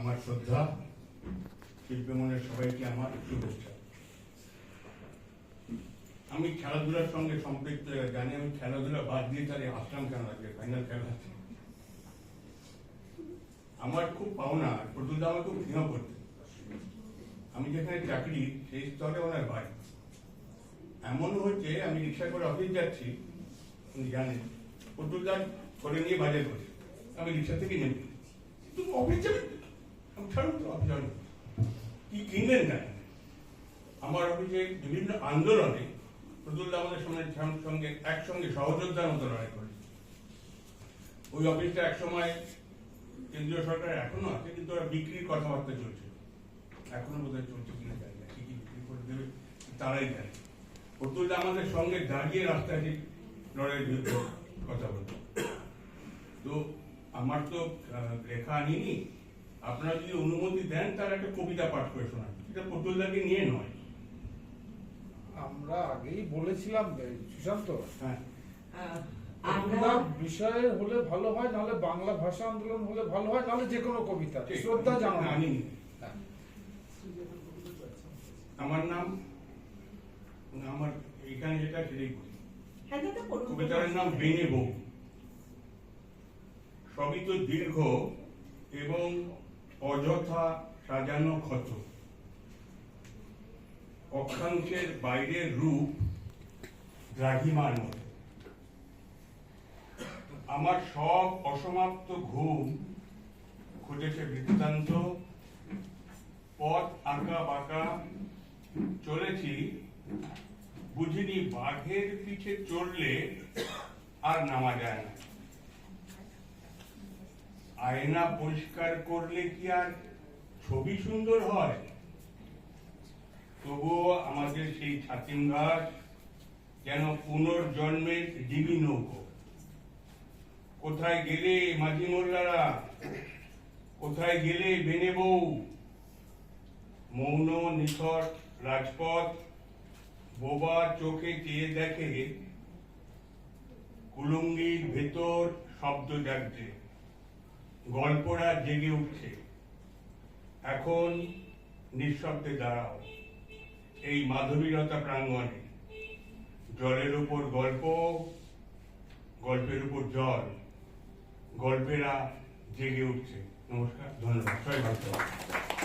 আমার শ্রদ্ধা। শিল্পী মনের সবাইকে আমার শুভেচ্ছা আমি খেলাধুলার সঙ্গে সম্পৃক্ত, জানি আমি খেলাধুলা বাদ দিয়ে তাহলে আসলাম কেন আজকে ফাইনাল খেলা আমার খুব পাওনা প্রতুলদা আমার খুব ঘৃণা করতে আমি যেখানে চাকরি, সেই স্তরে ওনার বাড়ি। এমন হচ্ছে আমি রিক্সা করে অফিস যাচ্ছি, উনি জানেন। প্রতুলদা করে নিয়ে বাজার করছে। আমি রিক্সা থেকে নেমে তুমি অফিস যাবে? তো কি কিনলেন না আমার অফিসে বিভিন্ন আন্দোলনে প্রতুলদা আমাদের সঙ্গে সঙ্গে একসঙ্গে সহযোদ্ধার মতো লড়াই করে ওই অফিসটা একসময় কেন্দ্রীয় সরকার এখনও আছে, কিন্তু ওরা বিক্রির কথাবার্তা চলছে। এখনও বোধহয় চলছে কিনা জানি না, কি কি বিক্রি করে দেবে তারাই জানে। প্রতুলদা আমাদের সঙ্গে দাঁড়িয়ে রাস্তায় যে লড়াই কথা বলতো তো আমার তো লেখা আনিনি আপনারা যদি অনুমতি দেন তার একটা কবিতা পাঠ করে শোনান। এটা প্রতুলদাকে নিয়ে নয়। আমরা আগেই বলেছিলাম সুশান্ত। হ্যাঁ। আমরা বিষয়ে হলে ভালো হয় নাহলে বাংলা ভাষা আন্দোলন হলে ভালো হয় নাহলে যে কোনো কবিতা। শ্রদ্ধা জানো হ্যাঁ, হ্যাঁ। আমার নাম আমার এখানে যেটা সেটাই বলি। হ্যাঁ কবিতার নাম বেনে বউ। সবই তো দীর্ঘ এবং অযথা সাজানো ক্ষত। অক্ষাংশের বাইরের রূপ দ্রাঘিমার মতো। আমার সব অসমাপ্ত ঘুম খুঁজেছে বৃত্তান্ত, পথ আঁকা বাঁকা চলেছি, বুঝিনি বাঘের পিছে চড়লে আর নামা যায় না। আয়না পরিষ্কার করলে কি আর ছবি সুন্দর হয়? তবুও আমাদের সেই ছাতিম ঘাট যেন পুনর্জন্মের ডিবি নৌকো। কোথায় গেলে মাঝি মোল্লারা? কোথায় গেলে বেনে বউ? মৌন নিথর রাজপথ, বোবা চোখে চেয়ে দেখে, কুলুঙ্গির ভেতর শব্দ জাগছে। গল্পরা জেগে উঠছে। এখন নিঃশব্দে দাঁড়াও। এই মাধবীরতা প্রাঙ্গণে জলের উপর গল্প, গল্পের উপর জল, গল্পেরা জেগে উঠছে। নমস্কার, ধন্যবাদ। সবাই ভালো।